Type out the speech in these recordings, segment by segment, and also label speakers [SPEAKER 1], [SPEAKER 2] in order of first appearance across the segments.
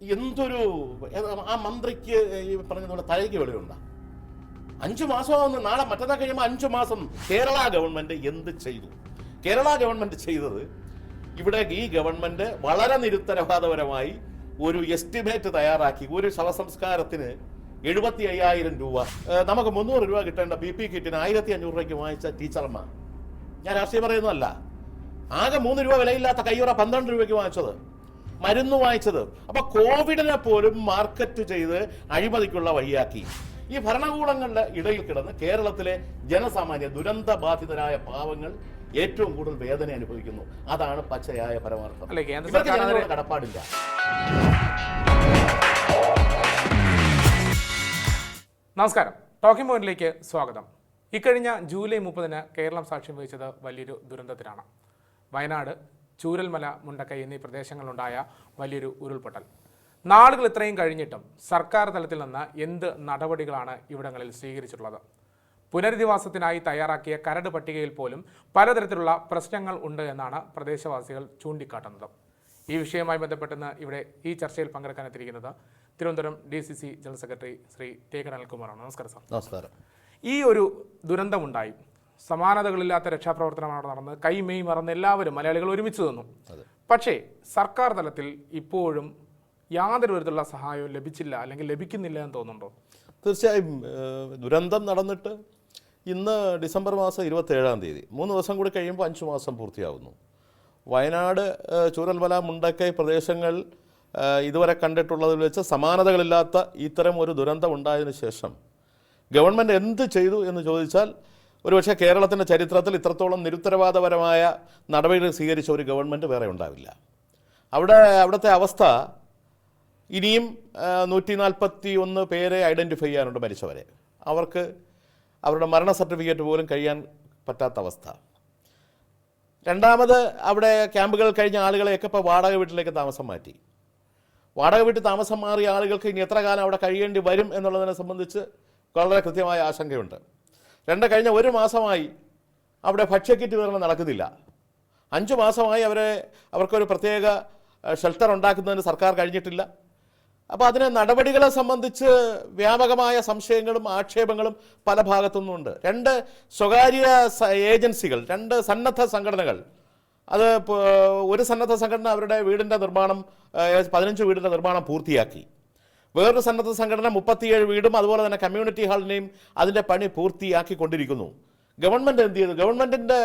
[SPEAKER 1] എന്തൊരു ആ മന്ത്രിക്ക് ഈ പറഞ്ഞതുപോലെ തലയ്ക്ക് വെളിവുണ്ട? അഞ്ചു മാസമാവുന്ന. നാളെ മറ്റന്നാൾ കഴിയുമ്പോൾ അഞ്ചു മാസം കേരള ഗവൺമെന്റ് എന്ത് ചെയ്തു? കേരള ഗവൺമെന്റ് ചെയ്തത് ഇവിടെ ഈ ഗവൺമെന്റ് വളരെ നിരുത്തരവാദപരമായി ഒരു എസ്റ്റിമേറ്റ് തയ്യാറാക്കി. ഒരു ശവസംസ്കാരത്തിന് എഴുപത്തി അയ്യായിരം രൂപ. നമുക്ക് മുന്നൂറ് രൂപ കിട്ടേണ്ട ബി പി കിറ്റിന് ആയിരത്തി അഞ്ഞൂറ് രൂപയ്ക്ക് വാങ്ങിച്ച ടീച്ചർമാർ. ഞാൻ രാഷ്ട്രീയം പറയുന്നതല്ല. ആകെ മൂന്ന് രൂപ വിലയില്ലാത്ത കയ്യുറ പന്ത്രണ്ട് രൂപയ്ക്ക് വാങ്ങിച്ചത്. മരുന്ന് വാങ്ങിച്ചത്. അപ്പൊ കോവിഡിനെ പോലും മാർക്കറ്റ് ചെയ്ത് അഴിമതിക്കുള്ള വഴിയാക്കി. ഈ ഭരണകൂടങ്ങളുടെ ഇടയിൽ കിടന്ന് കേരളത്തിലെ ജനസാമാന്യ ദുരന്ത ബാധിതരായ പാവങ്ങൾ ഏറ്റവും കൂടുതൽ വേദന അനുഭവിക്കുന്നു. അതാണ് പച്ചയായ പരമാർത്ഥം. കടപ്പാടില്ല.
[SPEAKER 2] നമസ്കാരം. ടോക്കിംഗ് പോയിന്റിലേക്ക് സ്വാഗതം. ഇക്കഴിഞ്ഞ ജൂലൈ മുപ്പതിന് കേരളം സാക്ഷ്യം വഹിച്ചത് വലിയൊരു ദുരന്തത്തിലാണ്. വയനാട് ചൂരൽമല മുണ്ടക്കൈ എന്നീ പ്രദേശങ്ങളിലുണ്ടായ വലിയൊരു ഉരുൾപൊട്ടൽ. നാളുകൾ ഇത്രയും കഴിഞ്ഞിട്ടും സർക്കാർ തലത്തിൽ നിന്ന് എന്ത് നടപടികളാണ് ഇവിടങ്ങളിൽ സ്വീകരിച്ചിട്ടുള്ളത്? പുനരധിവാസത്തിനായി തയ്യാറാക്കിയ കരട് പട്ടികയിൽ പോലും പലതരത്തിലുള്ള പ്രശ്നങ്ങൾ ഉണ്ട് എന്നാണ് പ്രദേശവാസികൾ ചൂണ്ടിക്കാട്ടുന്നത്. ഈ വിഷയവുമായി ബന്ധപ്പെട്ട് ഇവിടെ ഈ ചർച്ചയിൽ പങ്കെടുക്കാൻ എത്തിയിരിക്കുന്നത് Thiruvananthapuram D C C general secretary Shri T K അനിൽകുമാറാണ്. നമസ്കാരം സാർ.
[SPEAKER 1] നമസ്കാരം.
[SPEAKER 2] ഈ ഒരു ദുരന്തമുണ്ടായി. സമാനതകളില്ലാത്ത രക്ഷാപ്രവർത്തനമാണ് നടന്നത്. കൈമെയ് മറന്ന് എല്ലാവരും മലയാളികൾ ഒരുമിച്ച് നിന്നു. പക്ഷേ സർക്കാർ തലത്തിൽ ഇപ്പോഴും യാതൊരു വിധത്തിലുള്ള സഹായവും ലഭിച്ചില്ല അല്ലെങ്കിൽ ലഭിക്കുന്നില്ല എന്ന് തോന്നുന്നുണ്ടോ?
[SPEAKER 1] തീർച്ചയായും ദുരന്തം നടന്നിട്ട് ഇന്ന് ഡിസംബർ മാസം ഇരുപത്തേഴാം തീയതി മൂന്ന് ദിവസം കൂടി കഴിയുമ്പോൾ അഞ്ച് മാസം പൂർത്തിയാവുന്നു. വയനാട് ചൂരൽമല മുണ്ടക്കൈ പ്രദേശങ്ങൾ ഇതുവരെ കണ്ടിട്ടുള്ളതിൽ വെച്ച് സമാനതകളില്ലാത്ത ഇത്തരം ഒരു ദുരന്തം ഉണ്ടായതിനു ശേഷം ഗവൺമെന്റ് എന്ത് ചെയ്തു എന്ന് ചോദിച്ചാൽ ഒരുപക്ഷെ കേരളത്തിന്റെ ചരിത്രത്തിൽ ഇത്രത്തോളം നിരുത്തരവാദപരമായ നടപടികൾ സ്വീകരിച്ച ഒരു ഗവൺമെന്റ് വേറെ ഉണ്ടാവില്ല. അവിടെ അവിടുത്തെ അവസ്ഥ ഇനിയും നൂറ്റി നാൽപ്പത്തി ഒന്ന് പേരെ ഐഡന്റിഫൈ ചെയ്യാനുണ്ട് മരിച്ചവരെ. അവർക്ക് അവരുടെ മരണ സർട്ടിഫിക്കറ്റ് പോലും കഴിയാൻ പറ്റാത്ത അവസ്ഥ. രണ്ടാമത് അവിടെ ക്യാമ്പുകൾ കഴിഞ്ഞ ആളുകളെയൊക്കെ ഇപ്പോൾ വാടക വീട്ടിലേക്ക് താമസം മാറ്റി. വാടക വീട്ടിൽ താമസം മാറിയ ആളുകൾക്ക് ഇനി എത്ര കാലം അവിടെ കഴിയേണ്ടി വരും എന്നുള്ളതിനെ സംബന്ധിച്ച് വളരെ കൃത്യമായ ആശങ്കയുണ്ട്. രണ്ട് കഴിഞ്ഞ ഒരു മാസമായി അവിടെ ഭക്ഷ്യക്കിറ്റ് വിതരണം നടക്കുന്നില്ല. അഞ്ച് മാസമായി അവരെ അവർക്കൊരു പ്രത്യേക ഷെൽട്ടർ ഉണ്ടാക്കുന്നതിന് സർക്കാർ കഴിഞ്ഞിട്ടില്ല. അപ്പോൾ അതിനെ നടപടികളെ സംബന്ധിച്ച് വ്യാപകമായ സംശയങ്ങളും ആക്ഷേപങ്ങളും പല ഭാഗത്തുനിന്നുണ്ട്. രണ്ട് സ്വകാര്യ ഏജൻസികൾ രണ്ട് സന്നദ്ധ സംഘടനകൾ. അത് ഒരു സന്നദ്ധ സംഘടന അവരുടെ വീടിന്റെ നിർമ്മാണം പതിനഞ്ച് വീടിന്റെ നിർമ്മാണം പൂർത്തിയാക്കി. വേറൊരു സന്നദ്ധ സംഘടന മുപ്പത്തിയേഴ് വീടും അതുപോലെ തന്നെ കമ്മ്യൂണിറ്റി ഹാളിനെയും അതിന്റെ പണി പൂർത്തിയാക്കിക്കൊണ്ടിരിക്കുന്നു. ഗവൺമെന്റ് എന്ത് ചെയ്തു ഗവൺമെന്റിന്റെ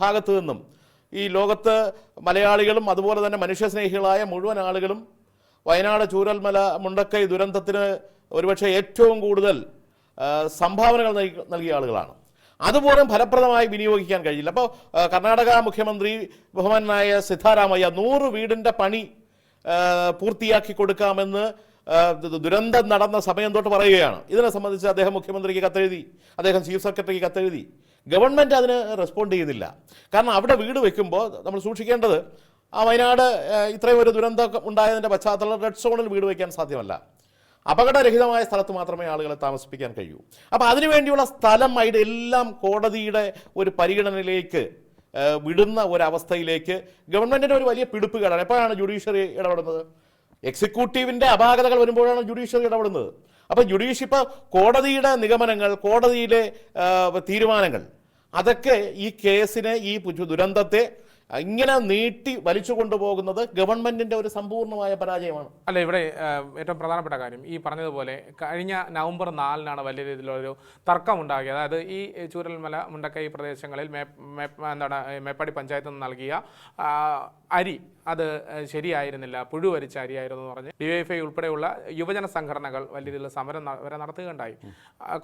[SPEAKER 1] ഭാഗത്തു നിന്നും ഈ ലോകത്ത് മലയാളികളും അതുപോലെ തന്നെ മനുഷ്യസ്നേഹികളായ മുഴുവൻ ആളുകളും വയനാട് ചൂരൽമല മുണ്ടക്കൈ ദുരന്തത്തിന് ഒരുപക്ഷെ ഏറ്റവും കൂടുതൽ സംഭാവനകൾ നൽകിയ ആളുകളാണ്. അതുപോലും ഫലപ്രദമായി വിനിയോഗിക്കാൻ കഴിയില്ല അപ്പോൾ കർണാടക മുഖ്യമന്ത്രി ബഹുമാനായ സിദ്ധാരാമയ്യ നൂറ് വീടിന്റെ പണി പൂർത്തിയാക്കി കൊടുക്കാമെന്ന് ദുരന്തം നടന്ന സമയം തൊട്ട് പറയുകയാണ്. ഇതിനെ സംബന്ധിച്ച് അദ്ദേഹം മുഖ്യമന്ത്രിക്ക് കത്തെഴുതി അദ്ദേഹം ചീഫ് സെക്രട്ടറിക്ക് കത്തെഴുതി. ഗവൺമെന്റ് അതിന് റെസ്പോണ്ട് ചെയ്യുന്നില്ല. കാരണം അവിടെ വീട് വെക്കുമ്പോൾ നമ്മൾ സൂക്ഷിക്കേണ്ടത് ആ വയനാട് ഇത്രയും ഒരു ദുരന്തം ഉണ്ടായതിന്റെ പശ്ചാത്തലം റെഡ് സോണിൽ വീട് വയ്ക്കാൻ സാധ്യമല്ല. അപകടരഹിതമായ സ്ഥലത്ത് മാത്രമേ ആളുകളെ താമസിപ്പിക്കാൻ കഴിയൂ. അപ്പോൾ അതിനുവേണ്ടിയുള്ള സ്ഥലം അതിന്റെ എല്ലാം കോടതിയുടെ ഒരു പരിഗണനയിലേക്ക് വിടുന്ന ഒരവസ്ഥയിലേക്ക് ഗവൺമെന്റിന്റെ ഒരു വലിയ പിടിപ്പ് കേടാണ്. എപ്പോഴാണ് ജുഡീഷ്യറി ഇടപെടുന്നത്? എക്സിക്യൂട്ടീവിന്റെ അപാകതകൾ വരുമ്പോഴാണ് ജുഡീഷ്യറി ഇടപെടുന്നത്. അപ്പോൾ ജുഡീഷ്യ ഇപ്പോൾ കോടതിയുടെ നിഗമനങ്ങൾ കോടതിയിലെ തീരുമാനങ്ങൾ അതൊക്കെ ഈ കേസിനെ ഈ ദുരന്തത്തെ ഇങ്ങനെ നീട്ടി വലിച്ചു കൊണ്ടുപോകുന്നത് ഗവൺമെന്റിന്റെ ഒരു സമ്പൂർണമായ പരാജയമാണ്.
[SPEAKER 2] അല്ല ഇവിടെ ഏറ്റവും പ്രധാനപ്പെട്ട കാര്യം ഈ പറഞ്ഞതുപോലെ കഴിഞ്ഞ നവംബർ നാലിനാണ് വലിയ രീതിയിലുള്ളൊരു തർക്കം ഉണ്ടാകിയത് അതായത് ഈ ചൂരൽമല മുണ്ടക്കൈ പ്രദേശങ്ങളിൽ എന്താണ് മേപ്പാടി പഞ്ചായത്ത് നിന്ന് നൽകിയ അരി അത് ശരിയായിരുന്നില്ല. പുഴുവരിച്ച അരിയായിരുന്നു എന്ന് പറഞ്ഞ് ഡിവൈഎഫ്ഐ ഉൾപ്പെടെയുള്ള യുവജന സംഘടനകൾ വലിയ രീതിയിൽ സമരം വരെ നടത്തുകയുണ്ടായി.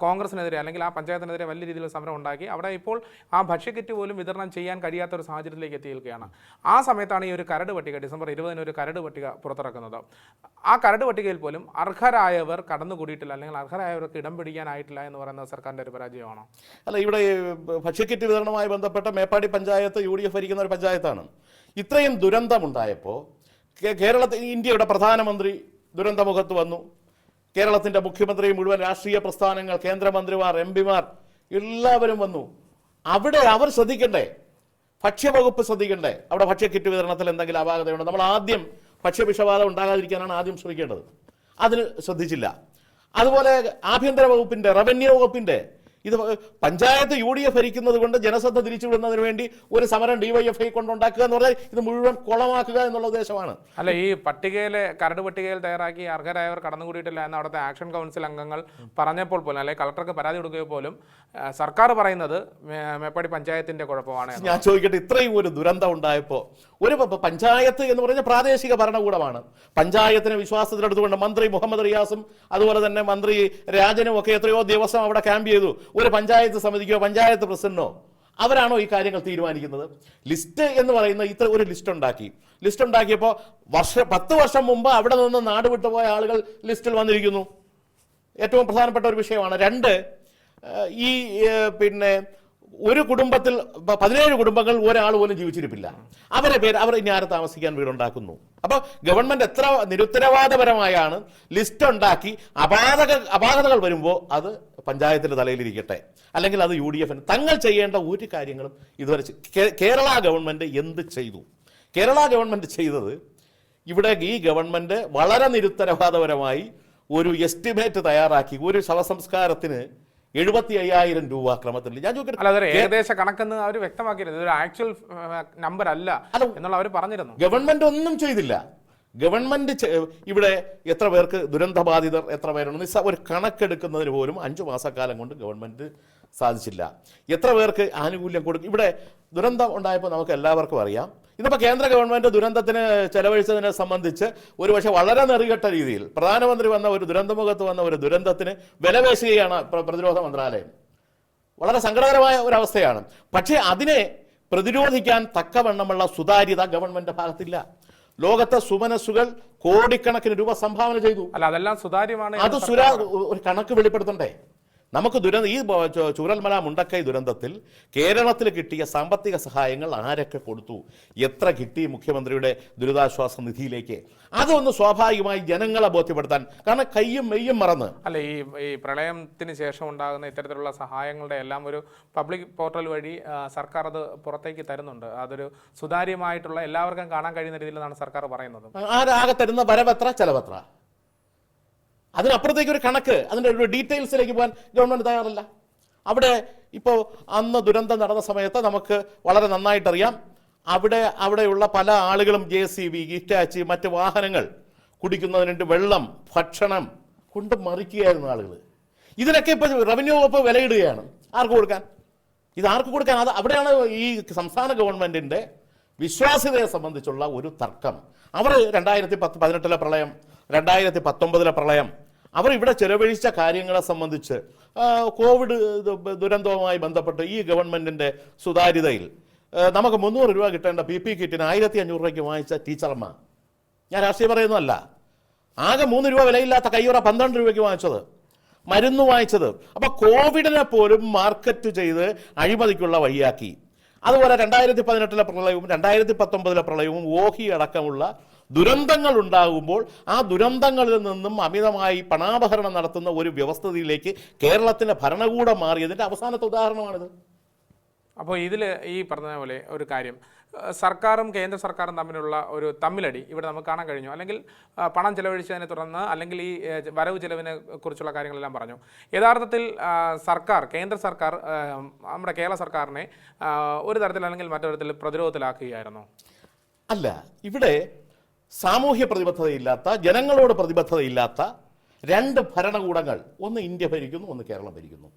[SPEAKER 2] കോൺഗ്രസിനെതിരെ അല്ലെങ്കിൽ ആ പഞ്ചായത്തിനെതിരെ വലിയ രീതിയിൽ സമരം ഉണ്ടാക്കി. അവിടെ ഇപ്പോൾ ആ ഭക്ഷ്യക്കിറ്റ് പോലും വിതരണം ചെയ്യാൻ കഴിയാത്ത ഒരു സാഹചര്യത്തിലേക്ക് എത്തിയിരിക്കുകയാണ്. ആ സമയത്താണ് ഈ ഒരു കരട് പട്ടിക ഡിസംബർ ഇരുപതിന് ഒരു കരട് പട്ടിക പുറത്തിറക്കുന്നത്. ആ കരട് പട്ടികയിൽ പോലും അർഹരായവർ കടന്നുകൂടിയിട്ടില്ല. അല്ലെങ്കിൽ അർഹരായവർക്ക് ഇടം പിടിക്കാനായിട്ടില്ല എന്ന് പറയുന്നത് സർക്കാരിന്റെ ഒരു പരാജയമാണോ?
[SPEAKER 1] അല്ല ഇവിടെ ഭക്ഷ്യക്കിറ്റ് വിതരണവുമായി ബന്ധപ്പെട്ട Meppadi panchayat U D F ഭരിക്കുന്ന ഒരു പഞ്ചായത്താണ്. ഇത്രയും ദുരന്തമുണ്ടായപ്പോൾ കേരളത്തിൽ ഇന്ത്യയുടെ പ്രധാനമന്ത്രി ദുരന്തമുഖത്ത് വന്നു. കേരളത്തിന്റെ മുഖ്യമന്ത്രി മുഴുവൻ രാഷ്ട്രീയ പ്രസ്ഥാനങ്ങൾ കേന്ദ്രമന്ത്രിമാർ എം പിമാർ എല്ലാവരും വന്നു. അവിടെ അവർ ശ്രദ്ധിക്കണ്ടേ? ഭക്ഷ്യവകുപ്പ് ശ്രദ്ധിക്കണ്ടേ? അവിടെ ഭക്ഷ്യ കിറ്റ് വിതരണത്തിൽ എന്തെങ്കിലും അപാകതയുണ്ടോ? നമ്മൾ ആദ്യം ഭക്ഷ്യവിഷബാധ ഉണ്ടാകാതിരിക്കാനാണ് ആദ്യം ശ്രമിക്കേണ്ടത്. അതിന് ശ്രദ്ധിച്ചില്ല. അതുപോലെ ആഭ്യന്തര വകുപ്പിന്റെ റവന്യൂ വകുപ്പിന്റെ ഇത് പഞ്ചായത്ത് യു ഡി എഫ് ഭരിക്കുന്നത് കൊണ്ട് ജനശ്രദ്ധ തിരിച്ചുവിടുന്നതിന് വേണ്ടി ഒരു സമരം ഡിവൈഎഫ്ഐ കൊണ്ടുണ്ടാക്കുക എന്ന് പറഞ്ഞാൽ ഇത് മുഴുവൻ കുളമാക്കുക എന്നുള്ള ഉദ്ദേശമാണ്.
[SPEAKER 2] അല്ല ഈ പട്ടികയിലെ കരട് പട്ടികയിൽ തയ്യാറാക്കി അർഹരായവർ കടന്നുകൂടിയിട്ടില്ല എന്ന് അവിടുത്തെ ആക്ഷൻ കൗൺസിൽ അംഗങ്ങൾ പറഞ്ഞപ്പോൾ പോലും അല്ലെങ്കിൽ കളക്ടർക്ക് പരാതി കൊടുക്കുകയോ പോലും സർക്കാർ പറയുന്നത് മേപ്പാടി പഞ്ചായത്തിന്റെ കുഴപ്പമാണ്
[SPEAKER 1] ഞാൻ ചോദിക്കട്ടെ ഇത്രയും ഒരു ദുരന്തം ഉണ്ടായപ്പോൾ ഒരു പഞ്ചായത്ത് എന്ന് പറഞ്ഞ പ്രാദേശിക ഭരണകൂടമാണ്. പഞ്ചായത്തിനെ വിശ്വാസത്തിലെടുത്തുകൊണ്ട് മന്ത്രി മുഹമ്മദ് റിയാസും അതുപോലെ തന്നെ മന്ത്രി രാജനും ഒക്കെ എത്രയോ ദിവസം അവിടെ ക്യാമ്പ് ചെയ്തു. ഒരു പഞ്ചായത്ത് സമിതിക്കോ പഞ്ചായത്ത് പ്രസിഡന്റോ അവരാണോ ഈ കാര്യങ്ങൾ തീരുമാനിക്കുന്നത്? ലിസ്റ്റ് എന്ന് പറയുന്ന ഇത്ര ഒരു ലിസ്റ്റ് ഉണ്ടാക്കി. ലിസ്റ്റ് ഉണ്ടാക്കിയപ്പോൾ വർഷ പത്ത് വർഷം മുമ്പ് അവിടെ നിന്ന് നാട് വിട്ടുപോയ ആളുകൾ ലിസ്റ്റിൽ വന്നിരിക്കുന്നു. ഏറ്റവും പ്രധാനപ്പെട്ട ഒരു വിഷയമാണ്. രണ്ട് ഈ പിന്നെ ഒരു കുടുംബത്തിൽ പതിനേഴ് കുടുംബങ്ങൾ ഒരാൾ പോലും ജീവിച്ചിരിപ്പില്ല. അവരെ പേര് അവർ ഇനി ആരെ താമസിക്കാൻ വീടുണ്ടാക്കുന്നു? അപ്പോൾ ഗവൺമെന്റ് എത്ര നിരുത്തരവാദപരമായാണ് ലിസ്റ്റ് ഉണ്ടാക്കി അപാതക അപാകതകൾ വരുമ്പോൾ അത് പഞ്ചായത്തിന്റെ തലയിലിരിക്കട്ടെ. അല്ലെങ്കിൽ അത് യു ഡി എഫിന് തങ്ങൾ ചെയ്യേണ്ട ഒരു കാര്യങ്ങളും ഇതുവരെ കേരള ഗവൺമെന്റ് എന്ത് ചെയ്തു? കേരള ഗവൺമെന്റ് ചെയ്തത് ഇവിടെ ഈ ഗവൺമെന്റ് വളരെ നിരുത്തരവാദപരമായി ഒരു എസ്റ്റിമേറ്റ് തയ്യാറാക്കി. ഒരു ശവസംസ്കാരത്തിന് എഴുപത്തി അയ്യായിരം രൂപ ക്രമത്തിൽ ഞാൻ ചോദിക്കട്ടെ
[SPEAKER 2] ഏകദേശ കണക്കെന്ന് അവർ വ്യക്തമാക്കിയിരുന്നു. ഇതൊരു ആക്ച്വൽ നമ്പർ അല്ല
[SPEAKER 1] അല്ല.
[SPEAKER 2] എന്നുള്ള അവർ പറഞ്ഞിരുന്നു.
[SPEAKER 1] ഗവൺമെന്റ് ഒന്നും ചെയ്തില്ല. ഗവൺമെന്റ് ഇവിടെ എത്ര പേർക്ക് ദുരന്തബാധിതർ എത്ര പേരുണ്ടെന്ന് ഒരു കണക്കെടുക്കുന്നതിന് പോലും അഞ്ചു മാസക്കാലം കൊണ്ട് ഗവൺമെന്റ് സാധിച്ചില്ല. എത്ര പേർക്ക് ആനുകൂല്യം കൊടുക്കും? ഇവിടെ ദുരന്തം ഉണ്ടായപ്പോൾ നമുക്ക് എല്ലാവർക്കും അറിയാം. ഇന്നിപ്പോൾ കേന്ദ്ര ഗവൺമെന്റ് ദുരന്തത്തിന് ചെലവഴിച്ചതിനെ സംബന്ധിച്ച് ഒരുപക്ഷെ വളരെ നെറികെട്ട രീതിയിൽ പ്രധാനമന്ത്രി വന്ന ഒരു ദുരന്തമുഖത്ത് വന്ന ഒരു ദുരന്തത്തിന് വിലപേശുകയാണ് പ്രതിരോധ മന്ത്രാലയം. വളരെ സങ്കടകരമായ ഒരവസ്ഥയാണ്. പക്ഷേ അതിനെ പ്രതിരോധിക്കാൻ തക്കവണ്ണമുള്ള സുതാര്യത ഗവൺമെന്റ് ഭാഗത്തില്ല. ലോകത്തെ സുമനസ്സുകൾ കോടിക്കണക്കിന് രൂപ സംഭാവന ചെയ്തു.
[SPEAKER 2] അല്ല അതെല്ലാം സുതാര്യമാണ്
[SPEAKER 1] അത് സുരാ ഒരു കണക്ക് വെളിപ്പെടുത്തണ്ടേ? നമുക്ക് ദുരന്ത ഈ ചുരൽമല മുണ്ടക്കൈ ദുരന്തത്തിൽ കേരളത്തിൽ കിട്ടിയ സാമ്പത്തിക സഹായങ്ങൾ ആരൊക്കെ കൊടുത്തു? എത്ര കിട്ടി മുഖ്യമന്ത്രിയുടെ ദുരിതാശ്വാസ നിധിയിലേക്ക്? അതൊന്ന് സ്വാഭാവികമായി ജനങ്ങളെ ബോധ്യപ്പെടുത്താൻ. കാരണം കയ്യും മെയ്യും മറന്ന്.
[SPEAKER 2] അല്ല ഈ ഈ പ്രളയത്തിന് ശേഷം ഉണ്ടാകുന്ന ഇത്തരത്തിലുള്ള സഹായങ്ങളുടെ എല്ലാം ഒരു പബ്ലിക് പോർട്ടൽ വഴി സർക്കാർ അത് പുറത്തേക്ക് തരുന്നുണ്ട്. അതൊരു സുതാര്യമായിട്ടുള്ള എല്ലാവർക്കും കാണാൻ കഴിയുന്ന രീതിയിലാണ് സർക്കാർ പറയുന്നത്.
[SPEAKER 1] ആരാകെ തരുന്ന വരവെത്ര ചെലവെത്ര? അതിനപ്പുറത്തേക്ക് ഒരു കണക്ക് അതിന്റെ ഒരു ഡീറ്റെയിൽസിലേക്ക് പോകാൻ ഗവൺമെന്റ് തയ്യാറല്ല. അവിടെ ഇപ്പോൾ അന്ന് ദുരന്തം നടന്ന സമയത്ത് നമുക്ക് വളരെ നന്നായിട്ടറിയാം. അവിടെ അവിടെയുള്ള പല ആളുകളും ജെ സി ബി ഗിറ്റാച്ചി മറ്റ് വാഹനങ്ങൾ കുടിക്കുന്നതിനുണ്ട് വെള്ളം ഭക്ഷണം കൊണ്ട് മറിക്കുകയായിരുന്നു ആളുകൾ ഇതിനൊക്കെ ഇപ്പോൾ റവന്യൂ വകുപ്പ് വിലയിടുകയാണ്. ആർക്ക് കൊടുക്കാൻ? ഇത് ആർക്ക് കൊടുക്കാൻ? അത് അവിടെയാണ് ഈ സംസ്ഥാന ഗവൺമെന്റിന്റെ വിശ്വാസ്യതയെ സംബന്ധിച്ചുള്ള ഒരു തർക്കം. അവർ രണ്ടായിരത്തി പത്ത് പതിനെട്ടിലെ പ്രളയം രണ്ടായിരത്തി പത്തൊമ്പതിലെ പ്രളയം അവർ ഇവിടെ ചെലവഴിച്ച കാര്യങ്ങളെ സംബന്ധിച്ച് കോവിഡ് ദുരന്തവുമായി ബന്ധപ്പെട്ട് ഈ ഗവൺമെന്റിന്റെ സുതാര്യതയിൽ നമുക്ക് മുന്നൂറ് രൂപ കിട്ടേണ്ട പി പി കിറ്റിന് ആയിരത്തി അഞ്ഞൂറ് രൂപയ്ക്ക് വാങ്ങിച്ച ടീച്ചർമാർ. ഞാൻ രാഷ്ട്രീയം പറയുന്നതല്ല. ആകെ മൂന്ന് രൂപ വിലയില്ലാത്ത കയ്യുറ പന്ത്രണ്ട് രൂപയ്ക്ക് വാങ്ങിച്ചത്. മരുന്ന് വാങ്ങിച്ചത്. അപ്പൊ കോവിഡിനെ പോലും മാർക്കറ്റ് ചെയ്ത് അഴിമതിക്കുള്ള വഴിയാക്കി. അതുപോലെ രണ്ടായിരത്തി പതിനെട്ടിലെ പ്രളയവും രണ്ടായിരത്തി പത്തൊമ്പതിലെ പ്രളയവും ഓഹി അടക്കമുള്ള ദുരന്തങ്ങൾ ഉണ്ടാകുമ്പോൾ ആ ദുരന്തങ്ങളിൽ നിന്നും അമിതമായി പണാപഹരണം നടത്തുന്ന ഒരു വ്യവസ്ഥയിലേക്ക് കേരളത്തിന്റെ ഭരണകൂടം മാറിയതിന്റെ അവസാനത്തെ ഉദാഹരണമാണിത്.
[SPEAKER 2] അപ്പോൾ ഇതിൽ ഈ പറഞ്ഞ പോലെ ഒരു കാര്യം. സർക്കാരും കേന്ദ്ര സർക്കാരും തമ്മിലുള്ള ഒരു തമ്മിലടി ഇവിടെ നമുക്ക് കാണാൻ കഴിഞ്ഞു. അല്ലെങ്കിൽ പണം ചെലവഴിച്ചതിനെ തുടർന്ന് അല്ലെങ്കിൽ ഈ വരവ് ചെലവിനെ കുറിച്ചുള്ള കാര്യങ്ങളെല്ലാം പറഞ്ഞു. യഥാർത്ഥത്തിൽ സർക്കാർ കേന്ദ്ര സർക്കാർ നമ്മുടെ കേരള സർക്കാരിനെ ഒരു തരത്തിൽ അല്ലെങ്കിൽ മറ്റൊരു തരത്തിൽ പ്രതിരോധത്തിലാക്കുകയായിരുന്നു.
[SPEAKER 1] അല്ല ഇവിടെ സാമൂഹ്യ പ്രതിബദ്ധതയില്ലാത്ത ജനങ്ങളോട് പ്രതിബദ്ധതയില്ലാത്ത രണ്ട് ഭരണകൂടങ്ങൾ. ഒന്ന് ഇന്ത്യ ഭരിക്കുന്നു ഒന്ന് കേരളം ഭരിക്കുന്നു.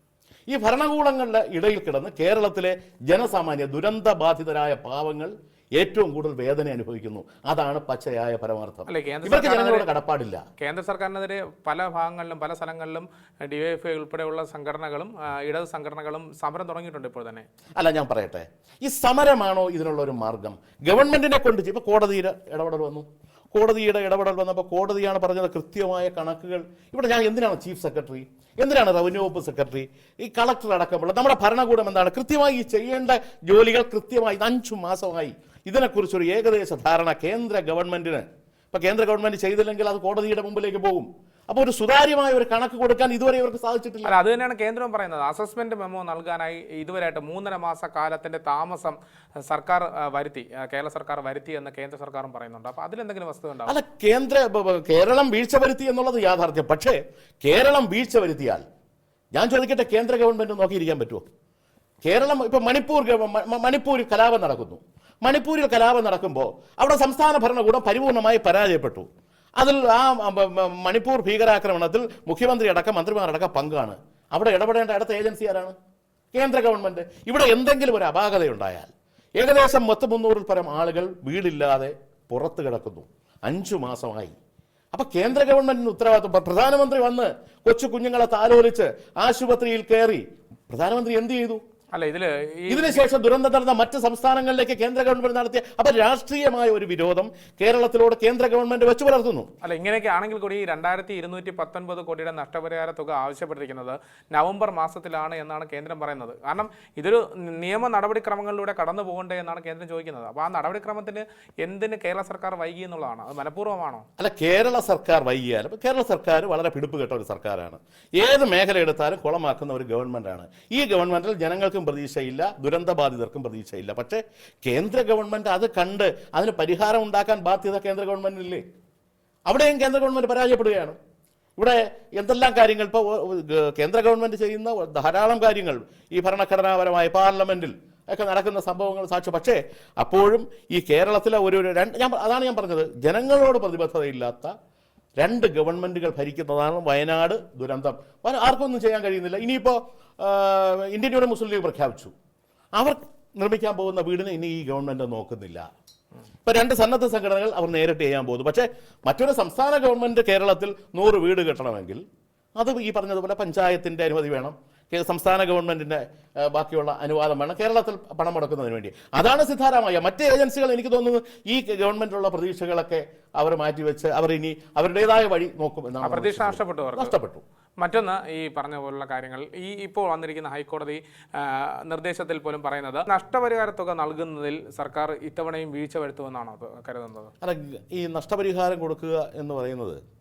[SPEAKER 1] ഈ ഭരണകൂടങ്ങളുടെ ഇടയിൽ കിടന്ന് കേരളത്തിലെ ജനസാമാന്യ ദുരന്തബാധിതരായ പാവങ്ങൾ ഏറ്റവും കൂടുതൽ വേദന അനുഭവിക്കുന്നു. അതാണ് പച്ചയായ പരമാർത്ഥം. ഇവർക്ക് ജനങ്ങളോട് കടപ്പാടില്ല.
[SPEAKER 2] കേന്ദ്ര സർക്കാരിനെതിരെ പല ഭാഗങ്ങളിലും പല സ്ഥലങ്ങളിലും ഡിവൈഎഫ്ഐ ഉൾപ്പെടെയുള്ള സംഘടനകളും ഇടത് സംഘടനകളും സമരം തുടങ്ങിയിട്ടുണ്ട് ഇപ്പോൾ തന്നെ.
[SPEAKER 1] അല്ല ഞാൻ പറയട്ടെ. ഈ സമരമാണോ ഇതിനുള്ള ഒരു മാർഗം? ഗവൺമെന്റിനെ കൊണ്ട് ഇപ്പൊ കോടതിയുടെ ഇടപെടൽ വന്നു. കോടതിയുടെ ഇടപെടൽ വന്നപ്പോൾ കോടതിയാണ് പറഞ്ഞത് കൃത്യമായ കണക്കുകൾ. ഇവിടെ ഞാൻ എന്തിനാണ് ചീഫ് സെക്രട്ടറി? എന്തിനാണ് റവന്യൂ വകുപ്പ് സെക്രട്ടറി? ഈ കളക്ടർ അടക്കമുള്ള നമ്മുടെ ഭരണകൂടം എന്താണ്? കൃത്യമായി ഈ ചെയ്യേണ്ട ജോലികൾ കൃത്യമായി അഞ്ചു മാസമായി. ഇതിനെക്കുറിച്ചൊരു ഏകദേശ ധാരണ കേന്ദ്ര ഗവൺമെന്റിന്. ഇപ്പം കേന്ദ്ര ഗവൺമെന്റ് ചെയ്തില്ലെങ്കിൽ അത് കോടതിയുടെ മുമ്പിലേക്ക് പോകും. അപ്പോൾ ഒരു സുതാര്യമായ ഒരു കണക്ക് കൊടുക്കാൻ ഇതുവരെ ഇവർക്ക് സാധിച്ചിട്ടില്ല.
[SPEAKER 2] അത് തന്നെയാണ് കേന്ദ്രം പറയുന്നത്. അസസ്മെന്റ് മെമ്മോ നൽകാനായി ഇതുവരെയായിട്ട് മൂന്നര മാസ കാലത്തിന്റെ താമസം സർക്കാർ വരുത്തി കേരള സർക്കാർ വരുത്തി എന്ന് കേന്ദ്ര സർക്കാരും പറയുന്നുണ്ട്. അപ്പൊ അതിലെന്തെങ്കിലും വസ്തുത ഉണ്ടാവും?
[SPEAKER 1] അല്ല കേന്ദ്ര കേരളം വീഴ്ച വരുത്തി എന്നുള്ളത് യാഥാർത്ഥ്യം. പക്ഷേ കേരളം വീഴ്ച വരുത്തിയാൽ ഞാൻ ചോദിക്കട്ടെ കേന്ദ്ര ഗവൺമെന്റ് നോക്കിയിരിക്കാൻ പറ്റുമോ? കേരളം ഇപ്പൊ മണിപ്പൂർ ഗവ- മ- മ- മണിപ്പൂരിൽ കലാപം നടക്കുന്നു. മണിപ്പൂരിൽ കലാപം നടക്കുമ്പോൾ അവിടെ സംസ്ഥാന ഭരണകൂടം പരിപൂർണമായി പരാജയപ്പെട്ടു. അതിൽ ആ മണിപ്പൂർ ഭീകരാക്രമണത്തിൽ മുഖ്യമന്ത്രി അടക്കം മന്ത്രിമാരടക്കം പങ്കാണ്. അവിടെ ഇടപെടേണ്ട അടുത്ത ഏജൻസി ആരാണ്? കേന്ദ്ര ഗവൺമെന്റ്. ഇവിടെ എന്തെങ്കിലും ഒരു അപാകതയുണ്ടായാൽ ഏകദേശം മൊത്തം മുന്നൂറിൽ പരം ആളുകൾ വീടില്ലാതെ പുറത്ത് കിടക്കുന്നു. അഞ്ചു മാസമായി. അപ്പൊ കേന്ദ്ര ഗവൺമെന്റിന് ഉത്തരവാദിത്വം. പ്രധാനമന്ത്രി വന്ന് കൊച്ചു കുഞ്ഞുങ്ങളെ താലോലിച്ച് ആശുപത്രിയിൽ കയറി. പ്രധാനമന്ത്രി എന്ത് ചെയ്തു?
[SPEAKER 2] അല്ല ഇതിൽ
[SPEAKER 1] ഇതിനുശേഷം ദുരന്തം നടന്ന മറ്റ് സംസ്ഥാനങ്ങളിലേക്ക് കേന്ദ്ര ഗവൺമെന്റ് നടത്തിയ അപ്പൊ രാഷ്ട്രീയമായ ഒരു വിരോധം കേരളത്തിലോട് കേന്ദ്ര ഗവൺമെന്റ് വെച്ചു പുലർത്തുന്നു.
[SPEAKER 2] അല്ല ഇങ്ങനെയൊക്കെ ആണെങ്കിൽ കൂടി ഈ രണ്ടായിരത്തി ഇരുന്നൂറ്റി പത്തൊൻപത് കോടിയുടെ നഷ്ടപരിഹാര തുക ആവശ്യപ്പെട്ടിരിക്കുന്നത് നവംബർ മാസത്തിലാണ് എന്നാണ് കേന്ദ്രം പറയുന്നത്. കാരണം ഇതൊരു നിയമ നടപടിക്രമങ്ങളിലൂടെ കടന്നു പോകണ്ടേ എന്നാണ് കേന്ദ്രം ചോദിക്കുന്നത്. അപ്പോൾ ആ നടപടിക്രമത്തിന് എന്തിന് കേരള സർക്കാർ വൈകി എന്നുള്ളതാണ്? അത് മനഃപൂർവമാണോ?
[SPEAKER 1] അല്ല കേരള സർക്കാർ വൈകിയാലും കേരള സർക്കാർ വളരെ പിടിപ്പ് കെട്ട ഒരു സർക്കാരാണ്. ഏത് മേഖല എടുത്താലും കുളമാക്കുന്ന ഒരു ഗവൺമെന്റാണ്. ഈ ഗവൺമെന്റിൽ ജനങ്ങൾക്കും പ്രതീക്ഷയില്ല ദുരന്തബാധിതർക്കും പ്രതീക്ഷയില്ല. പക്ഷേ കേന്ദ്ര ഗവൺമെന്റ് അത് കണ്ട് അതിന് പരിഹാരം ഉണ്ടാക്കാൻ ബാധ്യത കേന്ദ്ര ഗവൺമെന്റിനില്ലേ അവിടെയും കേന്ദ്ര ഗവൺമെന്റ് പരാജയപ്പെടുകയാണ്. ഇവിടെ എന്തെല്ലാം കാര്യങ്ങൾ ഇപ്പോൾ കേന്ദ്ര ഗവൺമെന്റ് ചെയ്യുന്ന ധാരാളം കാര്യങ്ങൾ ഈ ഭരണഘടനാപരമായ പാർലമെന്റിൽ ഒക്കെ നടക്കുന്ന സംഭവങ്ങൾ സാക്ഷി. പക്ഷേ അപ്പോഴും ഈ കേരളത്തിലെ ഒരു രണ്ട് ഞാൻ അതാണ് ഞാൻ പറഞ്ഞത്. ജനങ്ങളോട് പ്രതിബദ്ധതയില്ലാത്ത രണ്ട് ഗവൺമെന്റുകൾ ഭരിക്കുന്നതാണ് വയനാട് ദുരന്തം. ആർക്കൊന്നും ചെയ്യാൻ കഴിയുന്നില്ല. ഇനിയിപ്പോൾ ഇന്ത്യൻ യൂണിയൻ മുസ്ലിം ലീഗ് പ്രഖ്യാപിച്ചു. അവർ നിർമ്മിക്കാൻ പോകുന്ന വീടിനെ ഇനി ഈ ഗവൺമെന്റ് നോക്കുന്നില്ല. ഇപ്പൊ രണ്ട് സന്നദ്ധ സംഘടനകൾ അവർ നേരിട്ട് ചെയ്യാൻ പോകുന്നു. പക്ഷേ മറ്റൊരു സംസ്ഥാന ഗവൺമെന്റ് കേരളത്തിൽ നൂറ് വീട് കെട്ടണമെങ്കിൽ അത് ഈ പറഞ്ഞതുപോലെ പഞ്ചായത്തിന്റെ അനുമതി വേണം. സംസ്ഥാന ഗവൺമെന്റിന്റെ ബാക്കിയുള്ള അനുവാദം വേണം കേരളത്തിൽ പണം മുടക്കുന്നതിന് വേണ്ടി. അതാണ് സിദ്ധാരാമയ്യ. മറ്റ് ഏജൻസികൾ എനിക്ക് തോന്നുന്നു ഈ ഗവൺമെന്റിലുള്ള പ്രതീക്ഷകളൊക്കെ അവർ മാറ്റിവെച്ച് അവർ ഇനി അവരുടേതായ വഴി നോക്കും എന്നാണ്
[SPEAKER 2] പ്രതീക്ഷ നഷ്ടപ്പെട്ടു
[SPEAKER 1] നഷ്ടപ്പെട്ടു.
[SPEAKER 2] മറ്റൊന്ന് ഈ പറഞ്ഞ പോലുള്ള കാര്യങ്ങൾ. ഈ ഇപ്പോൾ വന്നിരിക്കുന്ന ഹൈക്കോടതി നിർദ്ദേശത്തിൽ പോലും പറയുന്നത് നഷ്ടപരിഹാര തുക നൽകുന്നതിൽ സർക്കാർ ഇത്തവണയും വീഴ്ച വരുത്തുമെന്നാണോ കരുതുന്നത്?
[SPEAKER 1] അല്ല ഈ നഷ്ടപരിഹാരം കൊടുക്കുക എന്ന് പറയുന്നത്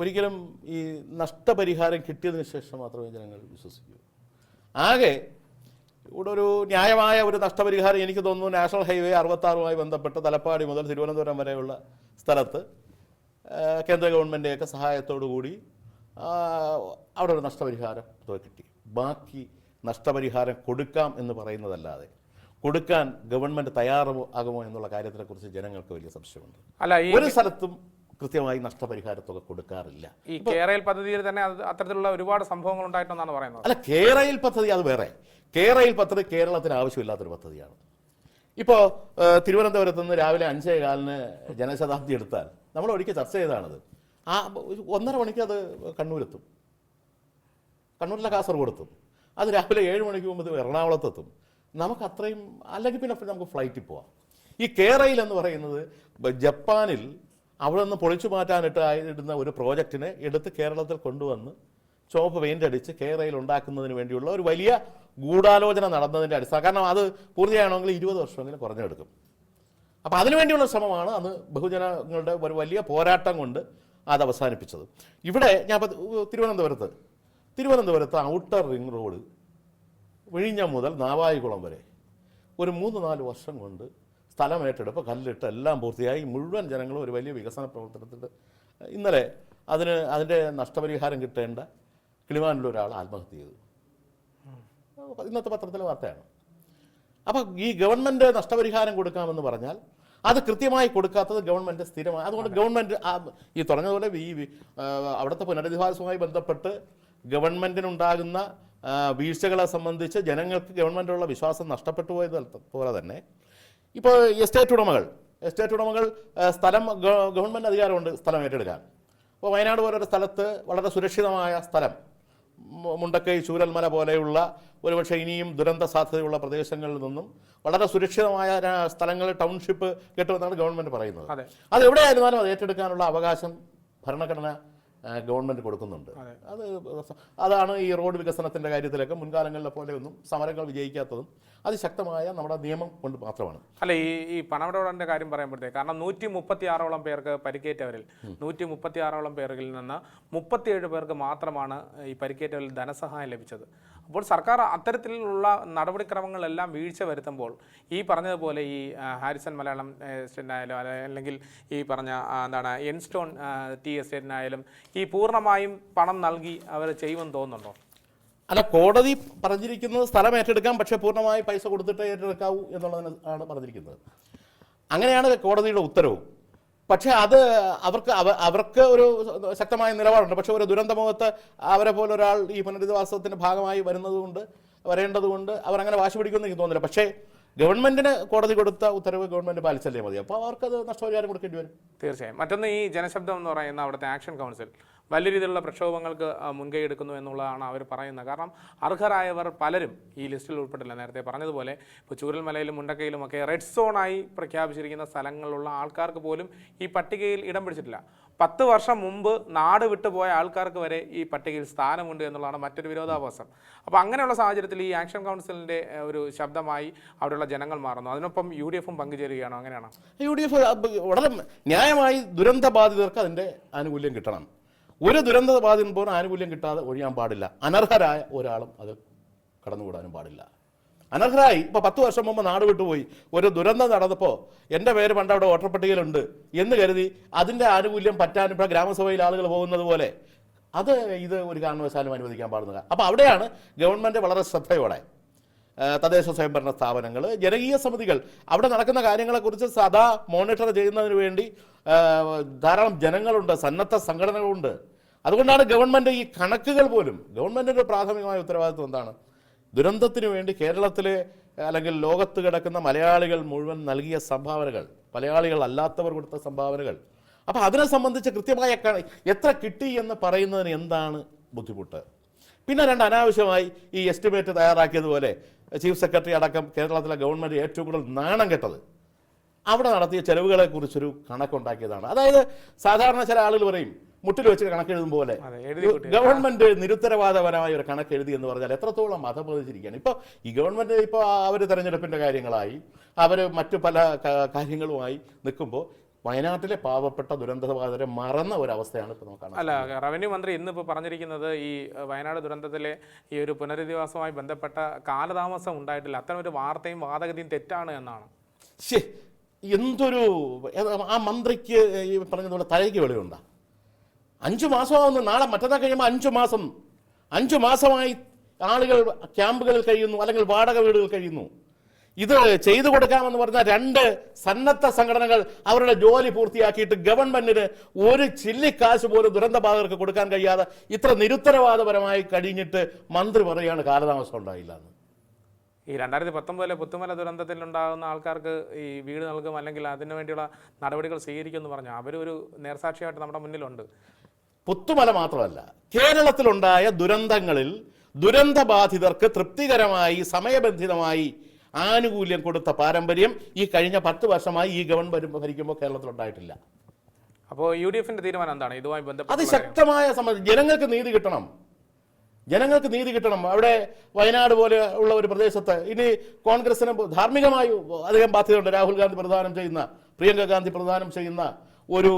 [SPEAKER 1] ഒരിക്കലും ഈ നഷ്ടപരിഹാരം കിട്ടിയതിന് ശേഷം മാത്രമേ ജനങ്ങൾ വിശ്വസിക്കൂ. ആകെ ഇവിടെ ഒരു ന്യായമായ ഒരു നഷ്ടപരിഹാരം എനിക്ക് തോന്നുന്നു നാഷണൽ ഹൈവേ അറുപത്താറുമായി ബന്ധപ്പെട്ട് തലപ്പാടി മുതൽ തിരുവനന്തപുരം വരെയുള്ള സ്ഥലത്ത് കേന്ദ്ര ഗവൺമെന്റെയൊക്കെ സഹായത്തോടു കൂടി അവിടെ ഒരു നഷ്ടപരിഹാരം തുക കിട്ടി. ബാക്കി നഷ്ടപരിഹാരം കൊടുക്കാം എന്ന് പറയുന്നതല്ലാതെ കൊടുക്കാൻ ഗവൺമെന്റ് തയ്യാറാകുമോ എന്നുള്ള കാര്യത്തെക്കുറിച്ച് ജനങ്ങൾക്ക് വലിയ സംശയമുണ്ട്.
[SPEAKER 2] അല്ല
[SPEAKER 1] ഒരു സ്ഥലത്തും കൃത്യമായി നഷ്ടപരിഹാരത്തൊക്കെ തുക കൊടുക്കാറില്ല.
[SPEAKER 2] ഈ കേരയിൽ പദ്ധതിയിൽ തന്നെ അത് അത്തരത്തിലുള്ള ഒരുപാട് സംഭവങ്ങൾ ഉണ്ടായിട്ടുണ്ടെന്നാണ് പറയുന്നത്.
[SPEAKER 1] അല്ല കേരയിൽ പദ്ധതി അത് വേറെ. കേരയിൽ പദ്ധതി കേരളത്തിന് ആവശ്യമില്ലാത്തൊരു പദ്ധതിയാണ്. ഇപ്പോൾ തിരുവനന്തപുരത്ത് നിന്ന് രാവിലെ അഞ്ചേ കാലിന് ജനശതാബ്ദി എടുത്താൽ നമ്മൾ ഒരിക്കൽ ചർച്ച ചെയ്താണത്. ആ ഒന്നര മണിക്ക് അത് കണ്ണൂരെത്തും. കണ്ണൂരിലെ കാസർഗോഡെത്തും. അത് രാവിലെ ഏഴ് മണിക്ക് മുമ്പ് എറണാകുളത്തെത്തും. നമുക്ക് അത്രയും അല്ലെങ്കിൽ പിന്നെ നമുക്ക് ഫ്ലൈറ്റിൽ പോവാം. ഈ കേരയിൽ എന്ന് പറയുന്നത് ജപ്പാനിൽ അവിടെ നിന്ന് പൊളിച്ചു മാറ്റാനിട്ട് ഒരു പ്രോജക്റ്റിനെ എടുത്ത് കേരളത്തിൽ കൊണ്ടുവന്ന് ചോപ്പ് പെയിന്റ് അടിച്ച് കേരളയിൽ ഉണ്ടാക്കുന്നതിന് വേണ്ടിയുള്ള ഒരു വലിയ ഗൂഢാലോചന നടന്നതിന്റെ അടിസ്ഥാനം കാരണം അത് പൂർത്തിയാകണമെങ്കിൽ ഇരുപത് വർഷമെങ്കിലും കുറഞ്ഞെടുക്കും. അപ്പോൾ അതിനുവേണ്ടിയുള്ള ശ്രമമാണ് അന്ന് ബഹുജനങ്ങളുടെ ഒരു വലിയ പോരാട്ടം കൊണ്ട് അത് അവസാനിപ്പിച്ചത്. ഇവിടെ ഞാൻ തിരുവനന്തപുരത്ത് തിരുവനന്തപുരത്ത് ഔട്ടർ റിംഗ് റോഡ് വിഴിഞ്ഞം മുതൽ നാവായിക്കുളം വരെ ഒരു മൂന്ന് നാല് വർഷം കൊണ്ട് സ്ഥലം ഏറ്റെടുപ്പ് കല്ലിട്ട് എല്ലാം പൂർത്തിയായി. മുഴുവൻ ജനങ്ങളും ഒരു വലിയ വികസന പ്രവർത്തനത്തിൽ ഇന്നലെ അതിന് അതിന്റെ നഷ്ടപരിഹാരം കിട്ടേണ്ട കിളിമാനിലെ ഒരാൾ ആത്മഹത്യ ചെയ്തു. ഇന്നത്തെ പത്രത്തിലെ വാർത്തയാണ്. അപ്പോൾ ഈ ഗവൺമെന്റ് നഷ്ടപരിഹാരം കൊടുക്കാമെന്ന് പറഞ്ഞാൽ അത് കൃത്യമായി കൊടുക്കാത്തത് ഗവൺമെന്റ് സ്ഥിരമായി അതുകൊണ്ട് ഗവൺമെന്റ് ഈ പറഞ്ഞതുപോലെ ഈ അവിടുത്തെ പുനരധിവാസവുമായി ബന്ധപ്പെട്ട് ഗവൺമെന്റിനുണ്ടാകുന്ന വീഴ്ചകളെ സംബന്ധിച്ച് ജനങ്ങൾക്ക് ഗവൺമെന്റിലുള്ള വിശ്വാസം നഷ്ടപ്പെട്ടു പോയത് പോലെ തന്നെ ഇപ്പോൾ എസ്റ്റേറ്റ് ഉടമകൾ. എസ്റ്റേറ്റ് ഉടമകൾ സ്ഥലം ഗവൺമെന്റ് അധികാരമുണ്ട് സ്ഥലം ഏറ്റെടുക്കാൻ. അപ്പോൾ വയനാട് പോലൊരു സ്ഥലത്ത് വളരെ സുരക്ഷിതമായ സ്ഥലം മുണ്ടക്കൈ ചൂരൽമല പോലെയുള്ള ഒരുപക്ഷെ ഇനിയും ദുരന്ത സാധ്യതയുള്ള പ്രദേശങ്ങളിൽ നിന്നും വളരെ സുരക്ഷിതമായ സ്ഥലങ്ങൾ ടൗൺഷിപ്പ് കിട്ടുമെന്നാണ് ഗവൺമെന്റ് പറയുന്നത്.
[SPEAKER 2] അതെ.
[SPEAKER 1] അത് എവിടെയായിരുന്നാലും അത് ഏറ്റെടുക്കാനുള്ള അവകാശം ഭരണഘടന ഗവൺമെന്റ് കൊടുക്കുന്നുണ്ട്. അത്. അതാണ് ഈ റോഡ് വികസനത്തിന്റെ കാര്യത്തിലൊക്കെ മുൻകാലങ്ങളിലെ പോലെയൊന്നും സമരങ്ങൾ വിജയിക്കാത്തതും അതിശക്തമായ നമ്മുടെ നിയമം കൊണ്ട് മാത്രമാണ്.
[SPEAKER 2] അല്ല ഈ ഈ പണമിടപാടിന്റെ കാര്യം പറയുമ്പോഴത്തേക്ക് കാരണം നൂറ്റി മുപ്പത്തി ആറോളം പേർക്ക് പരിക്കേറ്റവരിൽ നൂറ്റി മുപ്പത്തി ആറോളം പേരിൽ നിന്ന് മുപ്പത്തിയേഴ് പേർക്ക് മാത്രമാണ് ഈ പരിക്കേറ്റവരിൽ ധനസഹായം ലഭിച്ചത്. അപ്പോൾ സർക്കാർ അത്തരത്തിലുള്ള നടപടിക്രമങ്ങളെല്ലാം വീഴ്ച വരുത്തുമ്പോൾ ഈ പറഞ്ഞതുപോലെ ഈ ഹാരിസൺ മലയാളം എസ്റ്റേറ്റിനായാലും അല്ലെ- അല്ലെങ്കിൽ ഈ പറഞ്ഞ എന്താണ് എൻസ്റ്റോൺ ടി എസ്റ്റേറ്റിനായാലും ഈ പൂർണമായും പണം നൽകി അവർ ചെയ്യുമെന്ന് തോന്നുന്നുണ്ടോ?
[SPEAKER 1] അല്ല കോടതി പറഞ്ഞിരിക്കുന്നത് സ്ഥലം ഏറ്റെടുക്കാം പക്ഷേ പൂർണമായി പൈസ കൊടുത്തിട്ട് ഏറ്റെടുക്കാവൂ എന്നുള്ളതിന് ആണ് പറഞ്ഞിരിക്കുന്നത്. അങ്ങനെയാണ് കോടതിയുടെ ഉത്തരവും. പക്ഷേ അത് അവർക്ക് അവർക്ക് ഒരു ശക്തമായ നിലപാടുണ്ട്. പക്ഷേ ഒരു ദുരന്തമുഖത്ത് അവരെ പോലെ ഒരാൾ ഈ പുനരധിവാസത്തിന്റെ ഭാഗമായി വരുന്നതുകൊണ്ട് വരേണ്ടതുകൊണ്ട് അങ്ങനെ വാശി പിടിക്കുമെന്ന് എനിക്ക് തോന്നുന്നില്ല. പക്ഷേ ഗവൺമെന്റിന് കോടതി കൊടുത്ത ഉത്തരവ് ഗവൺമെന്റ് പാലിച്ചല്ലേ മതി. അപ്പോൾ അവർക്കത് നഷ്ടപരിഹാരം കൊടുക്കേണ്ടി വരും.
[SPEAKER 2] തീർച്ചയായും. മറ്റൊന്ന് ഈ ജനശബ്ദം എന്ന് പറയുന്ന അവിടുത്തെ ആക്ഷൻ കൗൺസിൽ. വലിയ രീതിയിലുള്ള പ്രക്ഷോഭങ്ങൾക്ക് മുൻകൈ എടുക്കുന്നു എന്നുള്ളതാണ് അവർ പറയുന്നത്. കാരണം അർഹരായവർ പലരും ഈ ലിസ്റ്റിൽ ഉൾപ്പെട്ടില്ല. നേരത്തെ പറഞ്ഞതുപോലെ ഇപ്പോൾ ചൂരൽമലയിലും മുണ്ടക്കയിലും ഒക്കെ റെഡ് സോണായി പ്രഖ്യാപിച്ചിരിക്കുന്ന സ്ഥലങ്ങളിലുള്ള ആൾക്കാർക്ക് പോലും ഈ പട്ടികയിൽ ഇടം പിടിച്ചിട്ടില്ല. പത്ത് വർഷം മുമ്പ് നാട് വിട്ടുപോയ ആൾക്കാർക്ക് വരെ ഈ പട്ടികയിൽ സ്ഥാനമുണ്ട് എന്നുള്ളതാണ് മറ്റൊരു വിരോധാഭാസം. അപ്പോൾ അങ്ങനെയുള്ള സാഹചര്യത്തിൽ ഈ ആക്ഷൻ കൗൺസിലിന്റെ ഒരു ശബ്ദമായി അവിടെയുള്ള ജനങ്ങൾ മാറുന്നു. അതിനൊപ്പം യു ഡി എഫും പങ്കുചേരുകയാണോ? അങ്ങനെയാണോ?
[SPEAKER 1] യു ഡി എഫ് വളരെ ന്യായമായി ദുരന്ത ബാധിതർക്ക് അതിന്റെ ആനുകൂല്യം കിട്ടണം. ഒരു ദുരന്ത ബാധിതൻ പോലും ആനുകൂല്യം കിട്ടാതെ ഒഴിയാൻ പാടില്ല. അനർഹരായ ഒരാളും അത് കടന്നുകൂടാനും പാടില്ല. അനർഹരായി. ഇപ്പൊ പത്ത് വർഷം മുമ്പ് നാട് വിട്ടുപോയി ഒരു ദുരന്തം നടന്നപ്പോൾ എന്റെ പേര് പണ്ട് അവിടെ വോട്ടർ പട്ടികയിലുണ്ട് എന്ന് കരുതി അതിന്റെ ആനുകൂല്യം പറ്റാൻ ഇപ്പോൾ ഗ്രാമസഭയിൽ ആളുകൾ പോകുന്നത് പോലെ അത് ഇത് ഒരു കാരണവശാലും അനുവദിക്കാൻ പാടുന്നത് അപ്പോൾ അവിടെയാണ് ഗവൺമെന്റ് വളരെ ശ്രദ്ധയോടെ തദ്ദേശ സ്വയംഭരണ സ്ഥാപനങ്ങൾ ജനകീയ സമിതികൾ അവിടെ നടക്കുന്ന കാര്യങ്ങളെക്കുറിച്ച് സദാ മോണിറ്റർ ചെയ്യുന്നതിന് വേണ്ടി ധാരാളം ജനങ്ങളുണ്ട് സന്നദ്ധ സംഘടനകളുണ്ട്. അതുകൊണ്ടാണ് ഗവൺമെന്റ് ഈ കണക്കുകൾ പോലും ഗവൺമെന്റിന്റെ പ്രാഥമികമായ ഉത്തരവാദിത്വം എന്താണ്? ദുരന്തത്തിന് വേണ്ടി കേരളത്തിലെ അല്ലെങ്കിൽ ലോകത്ത് കിടക്കുന്ന മലയാളികൾ മുഴുവൻ നൽകിയ സംഭാവനകൾ മലയാളികൾ അല്ലാത്തവർ കൊടുത്ത സംഭാവനകൾ. അപ്പോൾ അതിനെ സംബന്ധിച്ച് കൃത്യമായ എത്ര കിട്ടി എന്ന് പറയുന്നതിന് എന്താണ് ബുദ്ധിമുട്ട്? പിന്നെ രണ്ട് അനാവശ്യമായി ഈ എസ്റ്റിമേറ്റ് തയ്യാറാക്കിയതുപോലെ ചീഫ് സെക്രട്ടറി അടക്കം കേരളത്തിലെ ഗവൺമെന്റ് ഏറ്റവും കൂടുതൽ നാണം കെട്ടത്. അവിടെ നടത്തിയ ചെലവുകളെ കുറിച്ചൊരു കണക്കുണ്ടാക്കിയതാണ്. അതായത് സാധാരണ ചില ആളുകൾ പറയും മുട്ടിൽ വെച്ച് കണക്കെഴുതും പോലെ. ഗവൺമെന്റ് നിരുത്തരവാദപരമായ ഒരു കണക്ക് എഴുതി എന്ന് പറഞ്ഞാൽ എത്രത്തോളം മതബോധിച്ചിരിക്കുകയാണ് ഇപ്പോൾ ഈ ഗവൺമെന്റ് ഇപ്പോൾ അവർ തെരഞ്ഞെടുപ്പിന്റെ കാര്യങ്ങളായി അവർ മറ്റു പല കാര്യങ്ങളുമായി നിൽക്കുമ്പോൾ വയനാട്ടിലെ പാവപ്പെട്ട ദുരന്തബാധിതരെ മറന്ന ഒരവസ്ഥയാണ് ഇപ്പോൾ നോക്കുന്നത്
[SPEAKER 2] അല്ല റവന്യൂ മന്ത്രി ഇന്നിപ്പോൾ പറഞ്ഞിരിക്കുന്നത് ഈ വയനാട് ദുരന്തത്തിലെ ഈ ഒരു പുനരധിവാസവുമായി ബന്ധപ്പെട്ട കാലതാമസം ഉണ്ടായിട്ടില്ല. അത്തരം ഒരു വാർത്തയും വാദഗതിയും തെറ്റാണ് എന്നാണ്.
[SPEAKER 1] ശരി എന്തൊരു ആ മന്ത്രിക്ക് ഈ പറഞ്ഞതുപോലെ തലയ്ക്ക് വെളിവുണ്ടാ? അഞ്ചു മാസമാവുന്നു. നാളെ മറ്റന്നാൾ കഴിയുമ്പോൾ അഞ്ചു മാസം. അഞ്ചു മാസമായി ആളുകൾ ക്യാമ്പുകളിൽ കഴിയുന്നു അല്ലെങ്കിൽ വാടക വീടുകൾ കഴിയുന്നു. ഇത് ചെയ്തു കൊടുക്കാമെന്ന് പറഞ്ഞ രണ്ട് സന്നദ്ധ സംഘടനകൾ അവരുടെ ജോലി പൂർത്തിയാക്കിയിട്ട് ഗവൺമെന്റിന് ഒരു ചില്ലിക്കാശ് പോലും ദുരന്തബാധിതർക്ക് കൊടുക്കാൻ കഴിയാതെ ഇത്ര നിരുത്തരവാദപരമായി കഴിഞ്ഞിട്ട് മന്ത്രി പറയുകയാണ് കാലതാമസം ഉണ്ടായില്ല എന്ന്.
[SPEAKER 2] ഈ രണ്ടായിരത്തി പത്തൊമ്പതിലെ പുത്തുമല ദുരന്തത്തിൽ ഉണ്ടാകുന്ന ആൾക്കാർക്ക് ഈ വീട് നൽകും അല്ലെങ്കിൽ അതിനു വേണ്ടിയുള്ള നടപടികൾ സ്വീകരിക്കും എന്ന് പറഞ്ഞു. അവരൊരു നേർസാക്ഷിയായിട്ട് നമ്മുടെ മുന്നിലുണ്ട്.
[SPEAKER 1] പുത്തുമല മാത്രമല്ല കേരളത്തിലുണ്ടായ ദുരന്തങ്ങളിൽ ദുരന്തബാധിതർക്ക് തൃപ്തികരമായി സമയബന്ധിതമായി ആനുകൂല്യം കൊടുത്ത പാരമ്പര്യം ഈ കഴിഞ്ഞ പത്ത് വർഷമായി ഈ ഗവൺമെന്റ് ഭരിക്കുമ്പോൾ കേരളത്തിലുണ്ടായിട്ടില്ല.
[SPEAKER 2] അപ്പോൾ യു ഡി എഫിന്റെ തീരുമാനം എന്താണ്? ഇതുമായി
[SPEAKER 1] അത് ശക്തമായ സമയം ജനങ്ങൾക്ക് നീതി കിട്ടണം. ജനങ്ങൾക്ക് നീതി കിട്ടണം. അവിടെ വയനാട് പോലെ ഉള്ള ഒരു പ്രദേശത്ത് ഇനി കോൺഗ്രസിന് ധാർമ്മികമായി അധികം ബാധ്യതയുണ്ട്. രാഹുൽ ഗാന്ധി പ്രധാനം ചെയ്യുന്ന പ്രിയങ്ക ഗാന്ധി പ്രധാനം ചെയ്യുന്ന ഒരു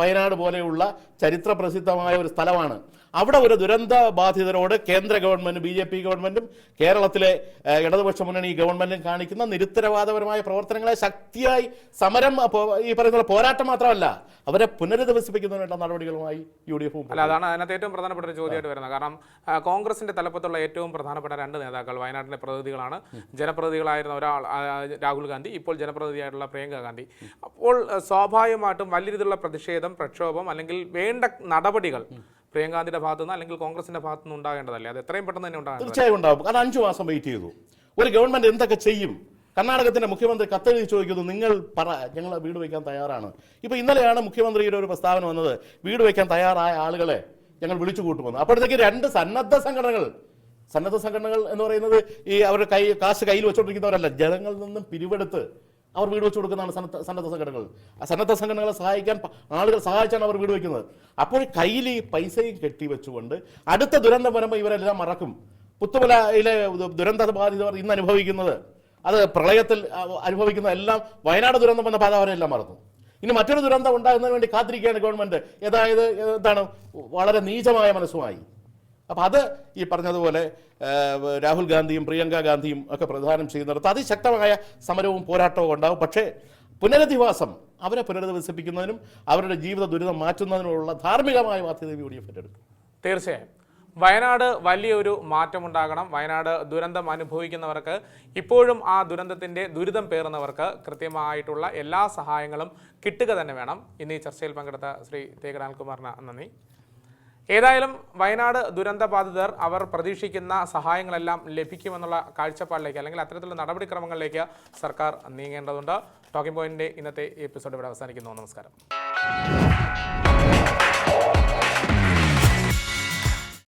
[SPEAKER 1] വയനാട് പോലെയുള്ള ചരിത്ര പ്രസിദ്ധമായ ഒരു സ്ഥലമാണ്. അവിടെ ഒരു ദുരന്ത ബാധിതരോട് കേന്ദ്ര ഗവൺമെന്റ് ബി ജെ പി ഗവൺമെന്റും കേരളത്തിലെ ഇടതുപക്ഷ മുന്നണി ഗവൺമെന്റും കാണിക്കുന്ന നിരുത്തരവാദപരമായ പ്രവർത്തനങ്ങളെ ശക്തിയായി സമരം ഈ പറയുന്ന പോരാട്ടം മാത്രമല്ല അവരെ പുനരധിവസിപ്പിക്കുന്നതിനുള്ള നടപടികളുമായി യു ഡി എഫും
[SPEAKER 2] അല്ല അതാണ് അതിനകത്ത് ഏറ്റവും പ്രധാനപ്പെട്ട ഒരു ചോദ്യമായിട്ട് വരുന്നത്. കാരണം കോൺഗ്രസിന്റെ തലപ്പത്തുള്ള ഏറ്റവും പ്രധാനപ്പെട്ട രണ്ട് നേതാക്കൾ വയനാട്ടിലെ പ്രതിനിധികളാണ്. ജനപ്രതിനിധികളായിരുന്ന ഒരാൾ രാഹുൽ ഗാന്ധി ഇപ്പോൾ ജനപ്രതിനിധിയായിട്ടുള്ള പ്രിയങ്ക ഗാന്ധി. അപ്പോൾ സ്വാഭാവികമായിട്ടും വലിയ രീതിയിലുള്ള പ്രതിഷേധം പ്രക്ഷോഭം അല്ലെങ്കിൽ വേണ്ട നടപടികൾ പ്രിയങ്ക ഗാന്ധിയുടെ ഭാഗത്തു നിന്ന് അല്ലെങ്കിൽ കോൺഗ്രസിന്റെ ഭാഗത്തു നിന്ന് ഉണ്ടാകേണ്ടതല്ലേ? അത് എത്രയും പെട്ടെന്ന് തന്നെ ഉണ്ടാകും
[SPEAKER 1] തീർച്ചയായും ഉണ്ടാകും. കാരണം അഞ്ചു മാസം വെയിറ്റ് ചെയ്തു. ഒരു ഗവൺമെന്റ് എന്തൊക്കെ ചെയ്യും? കർണാടകത്തിന്റെ മുഖ്യമന്ത്രി കത്തെഴുതി ചോദിക്കുന്നു നിങ്ങൾ പറ ഞങ്ങൾ വീട് വയ്ക്കാൻ തയ്യാറാണ്. ഇപ്പൊ ഇന്നലെയാണ് മുഖ്യമന്ത്രിയുടെ ഒരു പ്രസ്താവന വന്നത് വീട് വയ്ക്കാൻ തയ്യാറായ ആളുകളെ ഞങ്ങൾ വിളിച്ചു കൂട്ടുമെന്ന്. അപ്പോഴത്തേക്ക് രണ്ട് സന്നദ്ധ സംഘടനകൾ സന്നദ്ധ സംഘടനകൾ എന്ന് പറയുന്നത് ഈ അവരുടെ കൈ കാശ് കയ്യിൽ വെച്ചോണ്ടിരിക്കുന്നവരല്ല ജനങ്ങളിൽ നിന്നും പിരിവെടുത്ത് അവർ വീട് വെച്ച് കൊടുക്കുന്നതാണ് സന്നദ്ധ സംഘടനകൾ. ആ സന്നദ്ധ സംഘടനകളെ സഹായിക്കാൻ ആളുകൾ സഹായിച്ചാണ് അവർ വീട് വെക്കുന്നത്. അപ്പോൾ കയ്യിൽ ഈ പൈസയും കെട്ടിവെച്ചുകൊണ്ട് അടുത്ത ദുരന്തം വരുമ്പോൾ ഇവരെല്ലാം മറക്കും. പുത്തുമലയിലെ ദുരന്ത ബാധിതർ ഇന്ന് അനുഭവിക്കുന്നത് അത് പ്രളയത്തിൽ അനുഭവിക്കുന്ന എല്ലാം വയനാട് ദുരന്തം വന്ന പാത അവരെല്ലാം മറന്നു. ഇനി മറ്റൊരു ദുരന്തം ഉണ്ടാകുന്നതിന് വേണ്ടി കാത്തിരിക്കുകയാണ് ഗവൺമെന്റ്. അതായത് എന്താണ് വളരെ നീചമായ മനസ്സുമായി. അപ്പം അത് ഈ പറഞ്ഞതുപോലെ രാഹുൽ ഗാന്ധിയും പ്രിയങ്ക ഗാന്ധിയും ഒക്കെ പ്രധാനം ചെയ്യുന്നിടത്ത് അതിശക്തമായ സമരവും പോരാട്ടവും ഉണ്ടാവും പക്ഷേ പുനരധിവാസം അവരെ പുനരധിവസിപ്പിക്കുന്നതിനും അവരുടെ ജീവിത ദുരിതം മാറ്റുന്നതിനുമുള്ള ധാർമ്മികമായ ബാധ്യത യു ഡി
[SPEAKER 2] തീർച്ചയായും. വയനാട് വലിയൊരു മാറ്റമുണ്ടാകണം. വയനാട് ദുരന്തം അനുഭവിക്കുന്നവർക്ക് ഇപ്പോഴും ആ ദുരന്തത്തിന്റെ ദുരിതം പേറുന്നവർക്ക് കൃത്യമായിട്ടുള്ള എല്ലാ സഹായങ്ങളും കിട്ടുക തന്നെ വേണം. ഇന്ന് ഈ ചർച്ചയിൽ പങ്കെടുത്ത ശ്രീ തേകലാൽകുമാറിന് നന്ദി. ഏതായാലും വയനാട് ദുരന്ത ബാധിതർ അവർ പ്രതീക്ഷിക്കുന്ന സഹായങ്ങളെല്ലാം ലഭിക്കുമെന്നുള്ള കാഴ്ചപ്പാടിലേക്ക് അല്ലെങ്കിൽ അത്തരത്തിലുള്ള നടപടിക്രമങ്ങളിലേക്ക് സർക്കാർ നീങ്ങേണ്ടതുണ്ട്. ടോക്കിംഗ് പോയിന്റിന്റെ ഇന്നത്തെ എപ്പിസോഡ് ഇവിടെ അവസാനിക്കുന്നു. നമസ്കാരം.